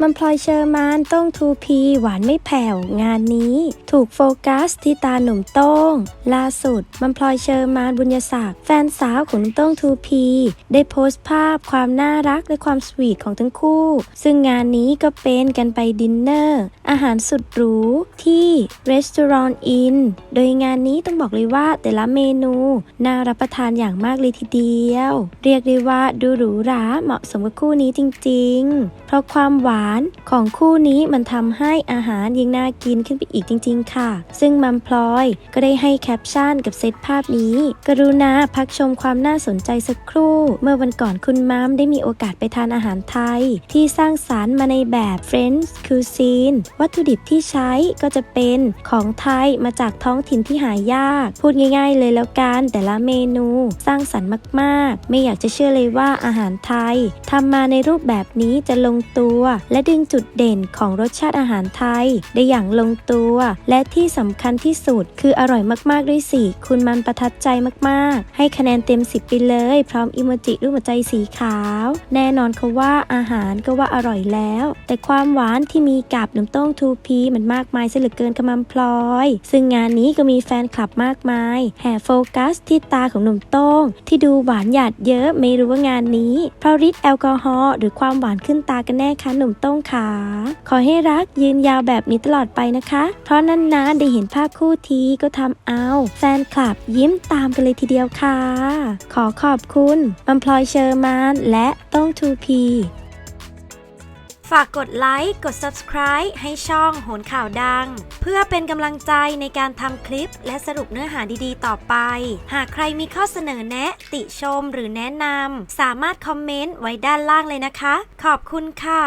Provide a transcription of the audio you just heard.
มันพลอยเชอร์มานต้องทูพีหวานไม่แผ่วงานนี้ ถูกโฟกัสที่ตาหนุ่มโต้ง ล่าสุด มันพลอยเชอร์มานบุญญศักดิ์แฟนสาวของหนุ่มโต้งทูพี ได้โพสต์ภาพความน่ารักและความสวีทของทั้งคู่ ซึ่งงานนี้ก็เป็นกันไปดินเนอร์ อาหารสุดหรูที่ Restaurant in โดยงานนี้ต้องบอกเลยว่าแต่ละเมนูน่ารับประทานอย่างมากเลยทีเดียว เรียกได้ว่าดูหรูหราเหมาะสมกับคู่นี้จริง ๆ เพราะความหวานของคู่นี้มันทำให้อาหารยิ่งน่ากินขึ้นไปอีกจริง ๆ ค่ะ ซึ่งมัมพลอยก็ได้ให้แคปชั่นกับเซตภาพนี้ กรุณาพักชมความน่าสนใจสักครู่ เมื่อวันก่อนคุณมัมได้มีโอกาสไปทานอาหารไทย ที่สร้างสารรค์มาในแบบ French cuisine วัตถุดิบที่ใช้ก็จะเป็นของไทยมาจากท้องถิ่นที่หายาก พูดง่าย ๆ เลยแล้วกันแต่ละเมนูสร้างสรรค์มาก ๆ ไม่อยากจะเชื่อเลยว่าอาหารไทยทำมาในรูปแบบนี้จะลงตัวและดึงจุดเด่นของรสชาติอาหารไทย ได้อย่างลงตัว และที่สำคัญที่สุด คืออร่อยมากๆด้วยสิคุณมันประทับใจมากๆ ให้คะแนนเต็ม 10 ไปเลย พร้อมอิโมจิรูปหัวใจสีขาว แน่นอนเขาว่าอาหารก็ว่าอร่อยแล้ว แต่ความหวานที่มีกับน้ำต้งทูพีมันมากมายเสียเหลือเกินกระมัมพลอย ซึ่งงานนี้ก็มีแฟนคลับมากมาย แห่โฟกัสที่ตาของหนุ่มโต้ง ที่ดูหวานหยาดเยอะไม่รู้ว่างานนี้เพราะฤทธิ์แอลกอฮอล์หรือความหวานขึ้นตากันแน่คะหนุ่มต้งขา ขอให้รักยืนยาวแบบนี้ตลอดไปนะคะ เพราะนานๆได้เห็นภาพคู่ทีก็ทำเอาแฟนคลับยิ้มตามกันเลยทีเดียวค่ะ ขอขอบคุณมัมพลอยเชอร์มานและต้องทูพีฝากกดไลค์ กด subscribe ให้ช่องโหนข่าวดัง เพื่อเป็นกำลังใจในการทำคลิปและสรุปเนื้อหาดีๆ ต่อไป หากใครมีข้อเสนอแนะ ติชมหรือแนะนำ สามารถคอมเมนต์ไว้ด้านล่างเลยนะคะ ขอบคุณค่ะ